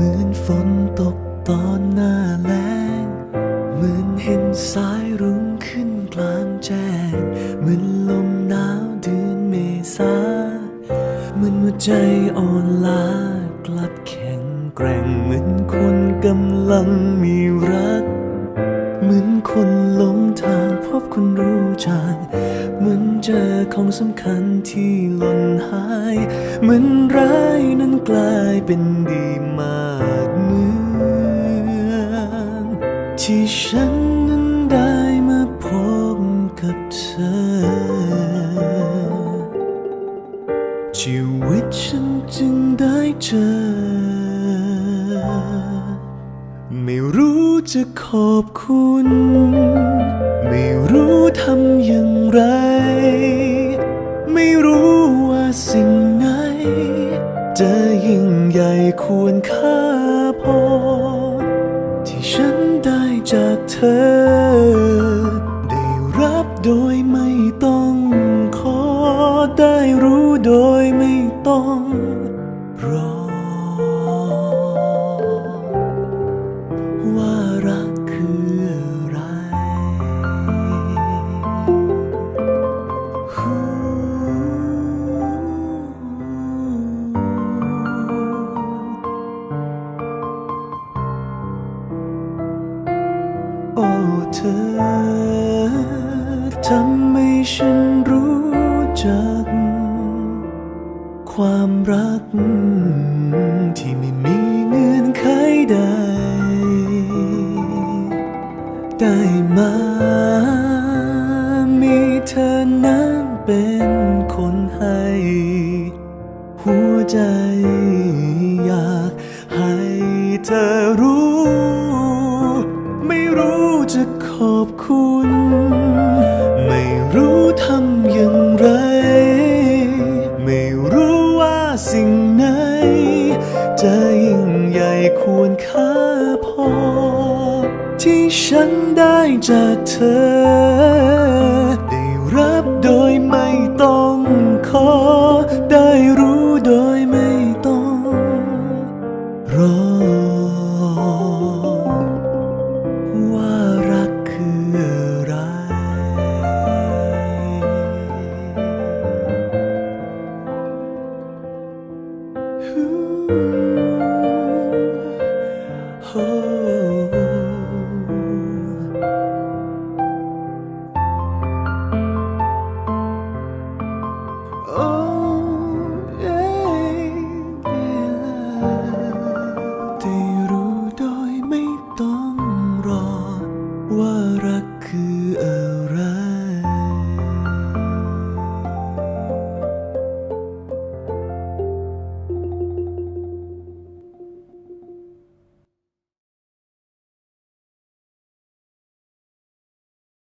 เหมือนฝนตกตอนหน้าแล้ง เหมือนเห็นสายรุ้งขึ้นกลางแจ้ง เหมือนลมหนาวเดือนเมษาเหมือนหัวใจอ่อนล้ากลับแข็งแกร่งเหมือนคนกำลังมีรัก มือนคนหลงทางพบคนรู้จักเหมือนเจอของสำคัญที่หล่นหาย เหมือนร้ายนั้นกลายเป็นดีมากเหมือนที่ฉันนั้นได้มาพบกับเธอ ชีวิตฉันจึงได้เจอ ไม่รู้จะขอบคุณ ไม่รู้ทำอย่างไร ไม่รู้ว่าสิ่งไหน จะยิ่งใหญ่ควรค่าพอ ที่ฉันได้จากเธอ ได้รับโดยไม่ต้องขอได้รู้โดยไม่ต้อง อ้เธอทำให้ฉันรู้จัก ความรัก ที่ไม่มีเงื่อนไขใด ได้มามีเธอนั้นเป็นคนให้ หัวใจอยากให้เธอรู้ อบคุณ ไม่รู้ทำอย่างไร ไม่รู้ว่าสิ่งไหน จะยิ่งใหญ่ควรค่าพอ ที่ฉันได้จากเธอ ได้รับโดยไม่ต้องขอ ได้รู้โดยไม่ต้องรอ